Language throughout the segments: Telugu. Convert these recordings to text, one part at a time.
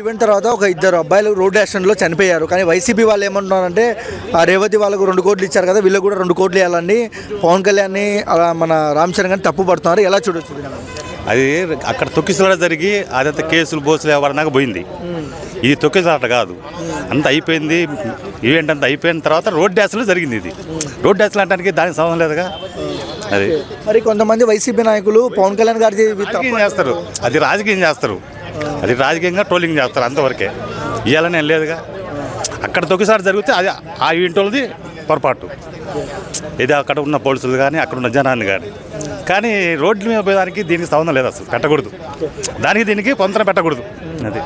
ఈవెంట్ తర్వాత ఒక ఇద్దరు అబ్బాయిలు రోడ్ యాక్సిడెంట్లో చనిపోయారు. కానీ వైసీపీ వాళ్ళు ఏమంటున్నారంటే ఆ రేవతి వాళ్ళకు రెండు కోట్లు ఇచ్చారు కదా వీళ్ళకి కూడా రెండు కోట్లు ఇవ్వాలని పవన్ కళ్యాణ్ని అలా మన రామ్ చరణ్ గారిని తప్పు పడుతున్నారు. ఎలా చూడొచ్చు? అది అక్కడ తొక్కిసలాట జరిగి అదంతా కేసులు బోసులు ఎవరినాక పోయింది. ఇది తొక్కిసలాట కాదు. అంత అయిపోయింది ఈవెంట్ అంతా అయిపోయిన తర్వాత రోడ్ డ్యాన్స్లో జరిగింది ఇది. రోడ్ డ్యాన్స్లు అంటానికి దానికి సంబంధం లేదుగా. అది. మరి కొంతమంది వైసీపీ నాయకులు పవన్ కళ్యాణ్ రాజకీయం చేస్తారు. అది రాజకీయం చేస్తారు. అది రాజకీయంగా ట్రోలింగ్ చేస్తారు అంతవరకే. ఇవ్వాలని ఏం లేదుగా. అక్కడ తొక్కిసారి జరిగితే అది ఆ ఈవెంట్ వాళ్ళది పొరపాటు. ఇది అక్కడ ఉన్న పోలీసులు కానీ అక్కడ ఉన్న జనాన్ని కానీ కానీ రోడ్ల మీద పోయేదానికి దీనికి సంబంధం లేదు అసలు పెట్టకూడదు. దానికి దీనికి పొంతన పెట్టకూడదు. అది.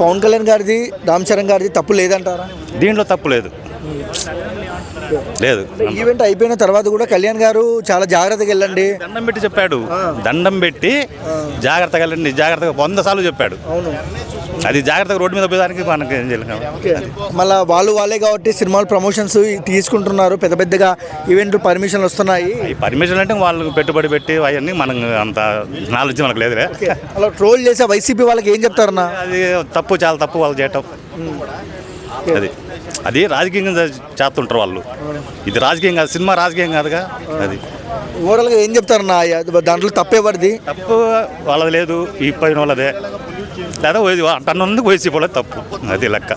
పవన్ కళ్యాణ్ గారిది రామ్ చరణ్ గారిది తప్పు లేదంటారా? దీంట్లో తప్పు లేదు. లేదు. ఈవెంట్ అయిపోయిన తర్వాత కూడా కళ్యాణ్ గారు చాలా జాగ్రత్తగా వెళ్ళండి. దండం పెట్టి చెప్పాడు. దండం పెట్టి జాగ్రత్తగా వెళ్ళండి. జాగ్రత్తగా వంద సార్లు చెప్పాడు. అవును. అది జాగ్రత్తగా రోడ్డు మీద పోయేదానికి మనకి ఏం చేయలేం ఓకే. మళ్ళీ వాళ్ళు వాళ్ళే కాబట్టి సినిమాలు ప్రమోషన్స్ తీసుకుంటున్నారు. పెద్ద పెద్దగా ఈవెంట్ పర్మిషన్లు వస్తున్నాయి. ఈ పర్మిషన్ అంటే వాళ్ళు పెట్టుబడి పెట్టి అవన్నీ మనం అంత నాలెడ్జ్ మనకు లేదులే. అలా ట్రోల్ చేసే వైసీపీ వాళ్ళకి ఏం చెప్తారన్నా? అది తప్పు చాలా తప్పు వాళ్ళు చేయటం. అది. అది రాజకీయంగా చేస్తుంటారు వాళ్ళు. ఇది రాజకీయం కాదు సినిమా రాజకీయం కాదుగా అది. ఓవరాల్గా ఏం చెప్తారన్నా దాంట్లో తప్పేవాడిది తప్పు వాళ్ళది లేదు ఈ పైన వాళ్ళదే. లేదా ఉంది వైసీపీ వాళ్ళది తప్పు. అది లెక్క.